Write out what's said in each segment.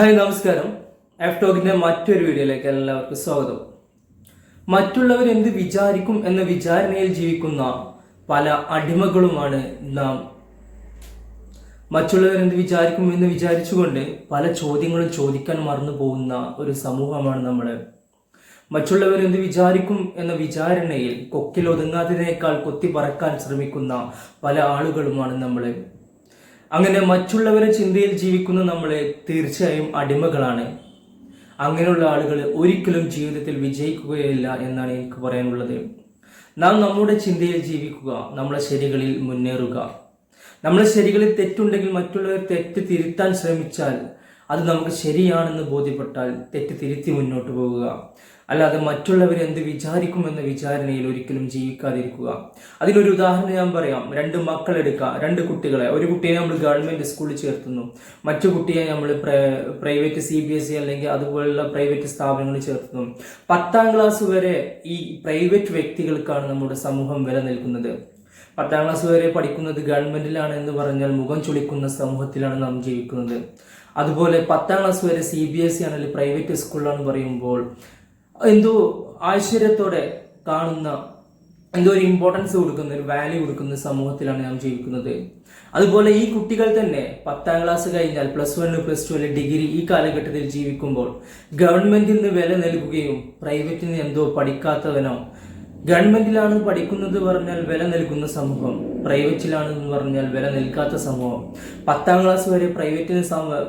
Hi നമസ്കാരം. F ടോക്കിന്റെ മറ്റൊരു വീഡിയോയിലേക്ക് എല്ലാവർക്കും സ്വാഗതം. മറ്റുള്ളവർ എന്ത് വിചാരിക്കും എന്ന വിചാരണയിൽ ജീവിക്കുന്ന പല അടിമകളുമാണ് നാം. മറ്റുള്ളവർ എന്ത് വിചാരിക്കും എന്ന് വിചാരിച്ചുകൊണ്ട് പല ചോദ്യങ്ങളും ചോദിക്കാൻ മറന്നു പോകുന്ന ഒരു സമൂഹമാണ് നമ്മൾ മറ്റുള്ളവർ എന്ത് വിചാരിക്കും എന്ന വിചാരണയിൽ കൊക്കിൽ ഒതുങ്ങാത്തതിനേക്കാൾ കൊത്തി പറക്കാൻ ശ്രമിക്കുന്ന പല ആളുകളുമാണ് നമ്മൾ അങ്ങനെ മറ്റുള്ളവരുടെ ചിന്തയിൽ ജീവിക്കുന്ന നമ്മളെ തീർച്ചയായും അടിമകളാണ്. അങ്ങനെയുള്ള ആളുകൾ ഒരിക്കലും ജീവിതത്തിൽ വിജയിക്കുകയില്ല എന്നാണ് എനിക്ക് പറയാനുള്ളത്. നാം നമ്മുടെ ചിന്തയിൽ ജീവിക്കുക നമ്മുടെ ശരികളിൽ മുന്നേറുക. നമ്മുടെ ശരികളിൽ തെറ്റുണ്ടെങ്കിൽ മറ്റുള്ളവർ തെറ്റ് തിരുത്താൻ ശ്രമിച്ചാൽ അത് നമുക്ക് ശരിയാണെന്ന് ബോധ്യപ്പെട്ടാൽ തെറ്റ് തിരുത്തി മുന്നോട്ട് പോവുക. അല്ലാതെ മറ്റുള്ളവർ എന്ത് വിചാരിക്കുമെന്ന വിചാരണയിൽ ഒരിക്കലും ജീവിക്കാതിരിക്കുക. അതിനൊരു ഉദാഹരണം ഞാൻ പറയാം. രണ്ട് മക്കളെടുക്കുക രണ്ട് കുട്ടികളെ. ഒരു കുട്ടിയെ നമ്മൾ ഗവൺമെന്റ് സ്കൂളിൽ ചേർത്തുന്നു. മറ്റു കുട്ടിയെ നമ്മൾ private C B S E അല്ലെങ്കിൽ അതുപോലുള്ള പ്രൈവറ്റ് സ്ഥാപനങ്ങളിൽ ചേർത്തുന്നു. പത്താം ക്ലാസ് വരെ ഈ പ്രൈവറ്റ് വ്യക്തികൾക്കാണ് നമ്മുടെ സമൂഹം വില നിൽക്കുന്നത് പത്താം ക്ലാസ് വരെ പഠിക്കുന്നത് ഗവൺമെന്റിലാണ് എന്ന് പറഞ്ഞാൽ മുഖം ചുളിക്കുന്ന സമൂഹത്തിലാണ് നാം ജീവിക്കുന്നത്. അതുപോലെ പത്താം ക്ലാസ് വരെ സി ബി എസ് ഇ ആണെങ്കിൽ പ്രൈവറ്റ് സ്കൂളിലാണെന്ന് പറയുമ്പോൾ എന്തോ ആശ്ചര്യത്തോടെ കാണുന്ന എന്തോ ഒരു ഇമ്പോർട്ടൻസ് കൊടുക്കുന്ന ഒരു വാല്യൂ കൊടുക്കുന്ന സമൂഹത്തിലാണ് നാം ജീവിക്കുന്നത്. അതുപോലെ ഈ കുട്ടികൾ തന്നെ പത്താം ക്ലാസ് കഴിഞ്ഞാൽ പ്ലസ് വണ് പ്ലസ് ടു അല്ലെങ്കിൽ ഡിഗ്രി ഈ കാലഘട്ടത്തിൽ ജീവിക്കുമ്പോൾ ഗവൺമെന്റിൽ നിന്ന് വില നൽകുകയും പ്രൈവറ്റിൽ നിന്ന് എന്തോ പഠിക്കാത്തവനോ ഗവൺമെന്റിലാണ് പഠിക്കുന്നത് പറഞ്ഞാൽ വില നൽകുന്ന സമൂഹം. പ്രൈവറ്റിലാണ് എന്ന് പറഞ്ഞാൽ വില നൽകാത്ത സമൂഹം. പത്താം ക്ലാസ് വരെ പ്രൈവറ്റിന്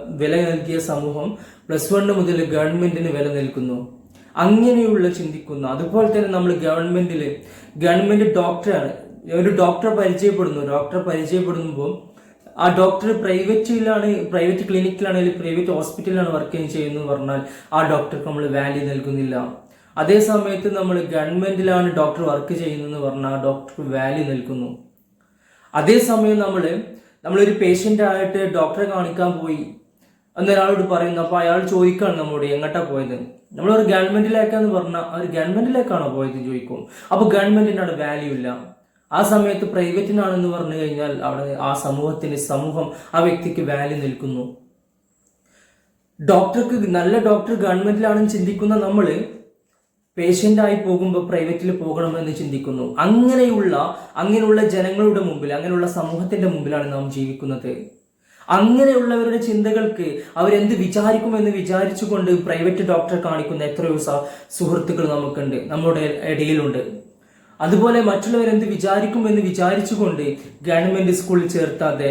വില നൽകിയ സമൂഹം പ്ലസ് വൺ മുതൽ ഗവൺമെന്റിന് വില നൽകുന്നു. അങ്ങനെയുള്ള ചിന്തിക്കുന്നു. അതുപോലെ തന്നെ നമ്മൾ ഗവൺമെന്റിൽ ഗവൺമെന്റ് ഡോക്ടറാണ്. ഒരു ഡോക്ടറെ പരിചയപ്പെടുന്നു. ഡോക്ടറെ പരിചയപ്പെടുമ്പോൾ ആ ഡോക്ടർ പ്രൈവറ്റിലാണ് പ്രൈവറ്റ് ക്ലിനിക്കിലാണെങ്കിൽ പ്രൈവറ്റ് ഹോസ്പിറ്റലിലാണ് വർക്ക് ചെയ്യുന്നത് പറഞ്ഞാൽ ആ ഡോക്ടർക്ക് നമ്മൾ വാല്യൂ നൽകുന്നില്ല. അതേ സമയത്ത് നമ്മൾ ഗവൺമെന്റിലാണ് ഡോക്ടർ വർക്ക് ചെയ്യുന്നതെന്ന് പറഞ്ഞാൽ ഡോക്ടർ ഡോക്ടർക്ക് വാല്യൂ നിൽക്കുന്നു അതേസമയം നമ്മൾ നമ്മളൊരു പേഷ്യന്റ് ആയിട്ട് ഡോക്ടറെ കാണിക്കാൻ പോയി. എന്നൊരാളോട് പറയുന്നു അപ്പോൾ അയാൾ ചോദിക്കുകയാണ് നമ്മളോട് എങ്ങോട്ടാ പോയത്? ഒരു ഗവൺമെന്റിലേക്കാന്ന് പറഞ്ഞാൽ ഒരു ഗവൺമെന്റിലേക്കാണോ പോയത്? ചോദിക്കും. അപ്പോൾ ഗവൺമെന്റിനാണ് വാല്യൂ ഇല്ല. ആ സമയത്ത് പ്രൈവറ്റിനാണെന്ന് പറഞ്ഞു കഴിഞ്ഞാൽ അവിടെ ആ സമൂഹത്തിന് സമൂഹം ആ വ്യക്തിക്ക് വാല്യൂ നിൽക്കുന്നു. ഡോക്ടർക്ക് നല്ല ഡോക്ടർ ഗവൺമെന്റിലാണെന്ന് ചിന്തിക്കുന്ന നമ്മൾ പേഷ്യന്റ് ആയി പോകുമ്പോൾ പ്രൈവറ്റിൽ പോകണമെന്ന് ചിന്തിക്കുന്നു. അങ്ങനെയുള്ള അങ്ങനെയുള്ള ജനങ്ങളുടെ മുമ്പിൽ അങ്ങനെയുള്ള സമൂഹത്തിന്റെ മുമ്പിലാണ് നാം ജീവിക്കുന്നത്. അങ്ങനെയുള്ളവരുടെ ചിന്തകൾക്ക് അവരെന്ത് വിചാരിക്കുമെന്ന് വിചാരിച്ചുകൊണ്ട് പ്രൈവറ്റ് ഡോക്ടറെ കാണിക്കുന്ന എത്രയോ സുഹൃത്തുക്കൾ നമുക്കുണ്ട് നമ്മുടെ ഇടയിലുണ്ട്. അതുപോലെ മറ്റുള്ളവരെന്ത് വിചാരിക്കുമെന്ന് വിചാരിച്ചുകൊണ്ട് ഗവൺമെന്റ് സ്കൂളിൽ ചേർത്താതെ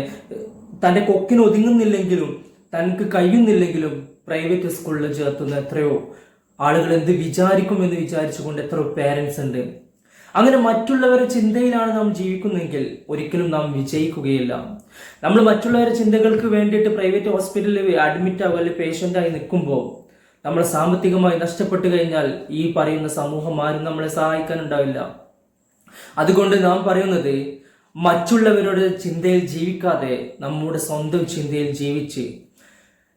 തന്റെ കൊക്കിന് ഒതുങ്ങുന്നില്ലെങ്കിലും തനിക്ക് കഴിയുന്നില്ലെങ്കിലും പ്രൈവറ്റ് സ്കൂളിൽ ചേർത്തുന്ന എത്രയോ ആളുകൾ എന്ത് വിചാരിക്കുമെന്ന് വിചാരിച്ചുകൊണ്ട് എത്ര പേരൻസ് ഉണ്ട്. അങ്ങനെ മറ്റുള്ളവരുടെ ചിന്തയിലാണ് നാം ജീവിക്കുന്നതെങ്കിൽ ഒരിക്കലും നാം വിജയിക്കുകയില്ല. നമ്മൾ മറ്റുള്ളവരുടെ ചിന്തകൾക്ക് വേണ്ടിയിട്ട് പ്രൈവറ്റ് ഹോസ്പിറ്റലിൽ അഡ്മിറ്റ് ആവുക അല്ലെങ്കിൽ പേഷ്യന്റായി നിൽക്കുമ്പോൾ നമ്മൾ സാമ്പത്തികമായി നഷ്ടപ്പെട്ടു കഴിഞ്ഞാൽ ഈ പറയുന്ന സമൂഹം ആരും നമ്മളെ സഹായിക്കാനുണ്ടാവില്ല. അതുകൊണ്ട് നാം പറയുന്നത് മറ്റുള്ളവരുടെ ചിന്തയിൽ ജീവിക്കാതെ നമ്മുടെ സ്വന്തം ചിന്തയിൽ ജീവിച്ച്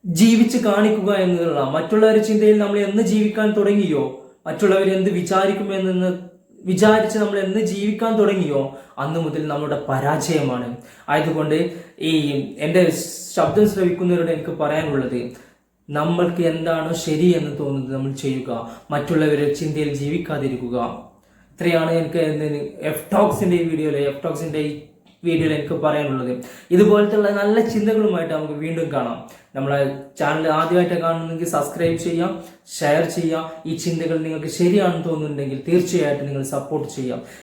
ജീവിച്ച് കാണിക്കുക എന്നുള്ള മറ്റുള്ളവരുടെ ചിന്തയിൽ നമ്മൾ എന്ന് ജീവിക്കാൻ തുടങ്ങിയോ മറ്റുള്ളവർ എന്ത് വിചാരിക്കുമെന്ന് വിചാരിച്ച് നമ്മൾ എന്ന് ജീവിക്കാൻ തുടങ്ങിയോ അന്ന് മുതൽ നമ്മുടെ പരാജയമാണ്. ആയതുകൊണ്ട് ഈ എന്റെ ശബ്ദം ശ്രവിക്കുന്നവരോട് എനിക്ക് പറയാനുള്ളത് നമ്മൾക്ക് എന്താണോ ശരി എന്ന് തോന്നുന്നത് നമ്മൾ ചെയ്യുക മറ്റുള്ളവരുടെ ചിന്തയിൽ ജീവിക്കാതിരിക്കുക. ഇത്രയാണ് എനിക്ക് എഫ് ടോക്സിന്റെ ഈ വീഡിയോയിൽ എഫ് ടോക്സിന്റെ ഈ വീഡിയോയിൽ എനിക്ക് പറയാനുള്ളത്. ഇതുപോലത്തെ നല്ല ചിന്തകളുമായിട്ട് നമുക്ക് വീണ്ടും കാണാം. നമ്മളെ ചാനൽ ആദ്യമായിട്ട് കാണുന്നെങ്കിൽ സബ്സ്ക്രൈബ് ചെയ്യാം ഷെയർ ചെയ്യാം. ഈ ചിന്തകൾ നിങ്ങൾക്ക് ശരിയാണെന്ന് തോന്നുന്നുണ്ടെങ്കിൽ തീർച്ചയായിട്ടും നിങ്ങൾ സപ്പോർട്ട് ചെയ്യാം.